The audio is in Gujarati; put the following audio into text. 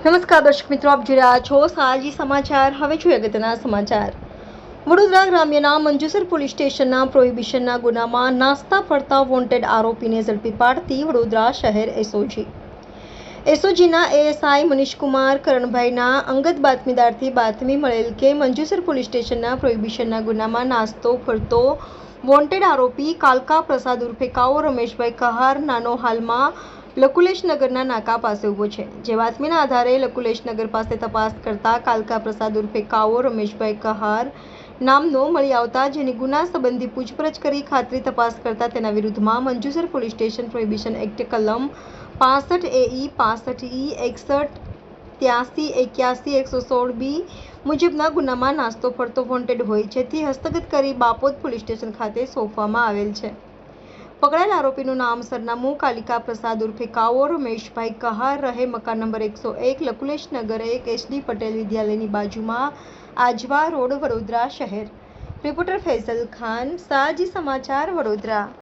નમસ્કાર દર્શક મિત્રો, આપ જોઈ રહ્યા છો સાજી સમાચાર. હવે જોઈએ અગત્યના સમાચાર. વડોદરા ગ્રામ્યના મંજુસર પોલીસ સ્ટેશનના પ્રોહિબિશનના ગુનામાં નાસ્તા ફરતા વોન્ટેડ આરોપીને ઝડપી પાડતી વડોદરા શહેર એસઓજી. એસઓજીના એએસઆઈ મનીષકુમાર કરણભાઈના અંગત બાતમીદારથી બાતમી મળેલ કે મંજુસર પોલીસ સ્ટેશનના પ્રોહિબિશનના ગુનામાં નાસ્તો ફરતો વોન્ટેડ આરોપી કાલકા પ્રસાદ ઉર્ફે કાઓ રમેશભાઈ કહાર નાનો હાલમાં લકુલેશનગરના નાકા પાસે ઊભો છે. જે બાતમીના આધારે લકુલેશનગર પાસે તપાસ કરતા કાલકા પ્રસાદ ઉર્ફે કાવો રમેશભાઈ કહાર નામનો મળી આવતા જેની ગુના સંબંધી પૂછપરછ કરી ખાતરી તપાસ કરતા તેના વિરુદ્ધમાં Manjusar police station prohibition act કલમ પાસઠ એઈ પાસઠ ઈ એકસઠ ત્યાસી એક્યાસી એકસો સોળ બી મુજબના ગુનામાં નાસ્તો ફરતો વોન્ટેડ હોય જેથી હસ્તગત કરી બાપોદ પોલીસ સ્ટેશન ખાતે સોંપવામાં આવેલ છે. પકડાયેલ આરોપીનું નામ સરનામું કાલિકા પ્રસાદ ઉર્ફે કાવો રમેશભાઈ કહાર રહે મકાન નંબર એકસો એક લકુલેશ નગર એક એચડી પટેલ વિદ્યાલયની બાજુમાં આજવા રોડ વડોદરા શહેર. રિપોર્ટર ફૈઝલ ખાન, સાજી સમાચાર વડોદરા.